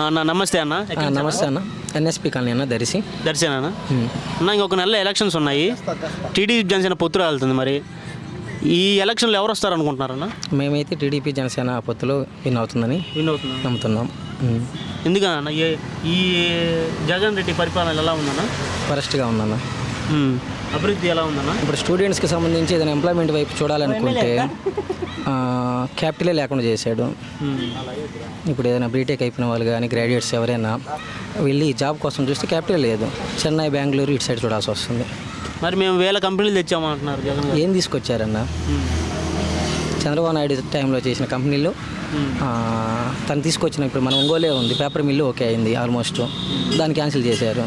అన్న నమస్తే అన్న. నమస్తే అన్న. ఎన్ఎస్పి కాలనీ అన్న దరిసి దర్శన అన్న. అన్న ఇంకొక నెల ఎలక్షన్స్ ఉన్నాయి. టీడీపీ జనసేన పొత్తు రాలుతుంది మరి. ఈ ఎలక్షన్లో ఎవరు వస్తారు అనుకుంటున్నారన్న మేమైతే టీడీపీ జనసేన పొత్తులో విన్ అవుతుందని విన్ అవుతుంది నమ్ముతున్నాం. ఎందుకన్నా ఈ- ఈ జగన్ రెడ్డి పరిపాలన ఎలా ఉందన్న? వరస్ట్గా ఉందన్న. అభివృద్ధి ఎలా ఉందన్న? ఇప్పుడు స్టూడెంట్స్కి సంబంధించి ఏదైనా ఎంప్లాయ్మెంట్ వైపు చూడాలనుకుంటే ఆ, క్యాపిటలే లేకుండా చేశాడు. ఉమ్. ఇప్పుడు ఏదైనా బీటెక్ అయిపోయిన వాళ్ళు కానీ గ్రాడ్యుయేట్స్ ఎవరైనా వెళ్ళి జాబ్ కోసం చూస్తే క్యాపిటల్ లేదు. చెన్నై బెంగళూరు ఇటు సైడ్ చూడాల్సి వస్తుంది. మరి మేము వేల కంపెనీలు తెచ్చామంటున్నారు జగన్ ఏం తీసుకొచ్చారన్న? ఉమ్. చంద్రబాబు నాయుడు టైంలో చేసిన కంపెనీలు ఆ, తను తీసుకొచ్చిన ఇప్పుడు మన ఒంగోలే ఉంది. పేపర్ మిల్లు ఓకే అయింది ఆల్మోస్ట్. దాన్ని క్యాన్సిల్ చేశారు.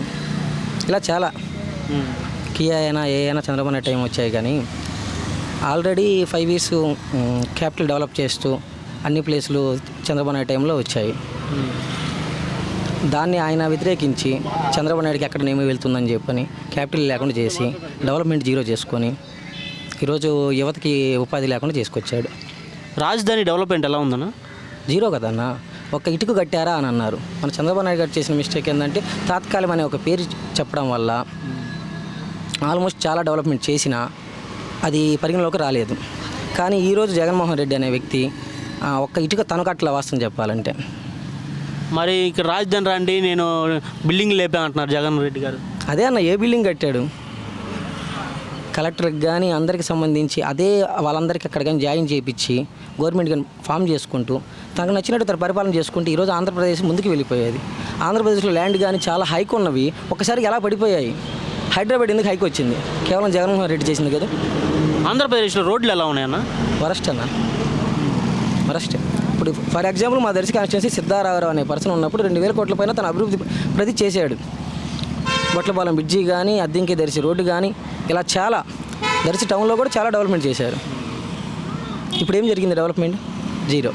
ఇలా చాలా. కియా అయినా ఏ అయినా చంద్రబాబు టైం వచ్చాయి కానీ already five years capital develop చేస్తూ అన్ని ప్లేసులు చంద్రబాబు నాయుడు టైంలో వచ్చాయి. దాన్ని ఆయన వ్యతిరేకించి చంద్రబాబు నాయుడుకి ఎక్కడ నేమి వెళ్తుందని చెప్పని క్యాపిటల్ లేకుండా చేసి డెవలప్మెంట్ జీరో చేసుకొని ఈరోజు యువతకి ఉపాధి లేకుండా చేసుకొచ్చాడు. రాజధాని డెవలప్మెంట్ ఎలా ఉందన్న? జీరో కదన్న ఒక ఇటుకు కట్టారా అని అన్నారు. మన చంద్రబాబు నాయుడు గారు చేసిన మిస్టేక్ ఏంటంటే తాత్కాలిక అనే ఒక పేరు చెప్పడం వల్ల ఆల్మోస్ట్ చాలా డెవలప్మెంట్ చేసినా అది పరిగణలోకి రాలేదు. కానీ ఈరోజు జగన్మోహన్ రెడ్డి అనే వ్యక్తి ఒక్క ఇటుక తనకట్ల వాస్తవం చెప్పాలంటే. మరి ఇక్కడ రాజధాని రండి నేను బిల్డింగ్ లేపా అంటున్నారు జగన్ రెడ్డి గారు. అదే అన్న ఏ బిల్డింగ్ కట్టాడు? కలెక్టర్కి కానీ అందరికి సంబంధించి అదే వాళ్ళందరికీ అక్కడ కానీ జాయిన్ చేయించి గవర్నమెంట్ కానీ ఫామ్ చేసుకుంటూ తనకు నచ్చినట్టు తన పరిపాలన చేసుకుంటూ ఈరోజు ఆంధ్రప్రదేశ్ ముందుకు వెళ్ళిపోయేది. ఆంధ్రప్రదేశ్లో ల్యాండ్ కానీ చాలా హైక్ ఉన్నవి ఒక్కసారికి ఎలా పడిపోయాయి? హైదరాబాద్ ఎందుకు హైక్ వచ్చింది? కేవలం జగన్మోహన్ రెడ్డి చేసింది కదా? ఆంధ్రప్రదేశ్లో రోడ్లు ఎలా ఉన్నాయన్న? వరస్ట్ అన్న. వరస్ట్. ఇప్పుడు ఫర్ ఎగ్జాంపుల్ మా దర్శి కాన్స్టిట్యున్సీ సిద్ధారామరావు అనే పర్సన్ ఉన్నప్పుడు రెండు వేల కోట్ల పైన తన అభివృద్ధి ప్రతి చేశాడు. బొట్లపాలెం బ్రిడ్జి కానీ అద్దెంకి దర్శి రోడ్డు కానీ ఇలా చాలా దర్శి టౌన్లో కూడా చాలా డెవలప్మెంట్ చేశారు. ఇప్పుడు ఏం జరిగింది డెవలప్మెంట్? జీరో.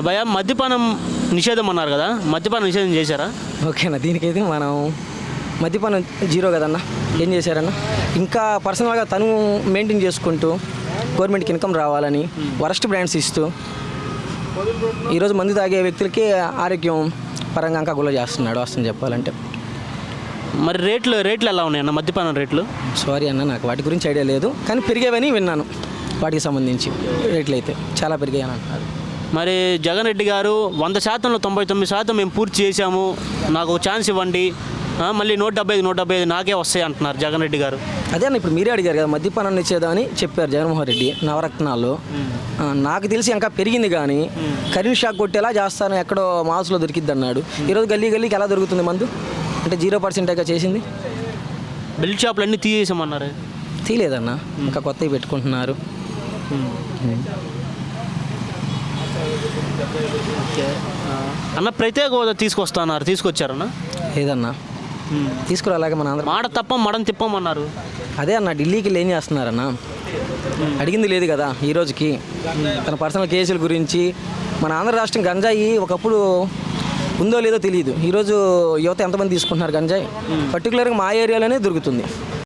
భయ మద్యపానం నిషేధం అన్నారు కదా మద్యపానం నిషేధం చేశారా? ఓకేనా దీనికైతే మనం మద్యపానం జీరో కదన్న ఏం చేశారన్న ఇంకా పర్సనల్గా తను మెయింటైన్ చేసుకుంటూ గవర్నమెంట్కి ఇన్కమ్ రావాలని వరస్ట్ బ్రాండ్స్ ఇస్తూ ఈరోజు మందు తాగే వ్యక్తులకి ఆరోగ్యం పరంగా ఇంకా గుల్ల చేస్తున్నాడు వస్తుంది చెప్పాలంటే. మరి రేట్లు రేట్లు ఎలా ఉన్నాయన్న మద్యపానం రేట్లు? సారీ అన్న నాకు వాటి గురించి ఐడియా లేదు కానీ పెరిగేవని విన్నాను వాటికి సంబంధించి రేట్లు అయితే చాలా పెరిగాయని అంటున్నారు. మరి జగన్ రెడ్డి గారు వంద శాతంలో తొంభై తొమ్మిది శాతం మేము పూర్తి చేశాము. నాకు ఒక ఛాన్స్ ఇవ్వండి. మళ్ళీ నూట డెబ్బై ఐదు నూట డెబ్బై ఐదు నాకే వస్తాయి అంటున్నారు జగన్ రెడ్డి గారు. అదే అన్న ఇప్పుడు మీరే అడిగారు కదా మద్యపానం నిషేధం చెప్పారు జగన్మోహన్ రెడ్డి నవరత్నాల్లో. నాకు తెలిసి ఇంకా పెరిగింది కానీ కరెంట్ షాక్ కొట్టేలా చేస్తాను ఎక్కడో మాల్స్లో దొరికిద్ది అన్నాడు. ఈరోజు గల్లీ గల్లీకి ఎలా దొరుకుతుంది మందు? అంటే జీరో పర్సెంటేగా చేసింది? బెల్ట్ షాపులు అన్నీ తీసేసామన్నారు తీయలేదన్న ఇంకా కొత్తవి పెట్టుకుంటున్నారు. అన్న ప్రత్యేక హోదా తీసుకొస్తున్నారు తీసుకొచ్చారన్న? లేదన్నా. తీసుకురాలాగా మన ఆంధ్ర మాట తప్ప మడం తిప్పమన్నారు అదే అన్న ఢిల్లీకి ఏం చేస్తున్నారన్న. అడిగింది లేదు కదా ఈ రోజుకి. తన పర్సనల్ కేసుల గురించి మన ఆంధ్ర రాష్ట్రం గంజాయి ఒకప్పుడు ఉందో లేదో తెలియదు ఈరోజు యువత ఎంతమంది తీసుకుంటున్నారు గంజాయి? పర్టికులర్గా మా ఏరియాలోనే దొరుకుతుంది.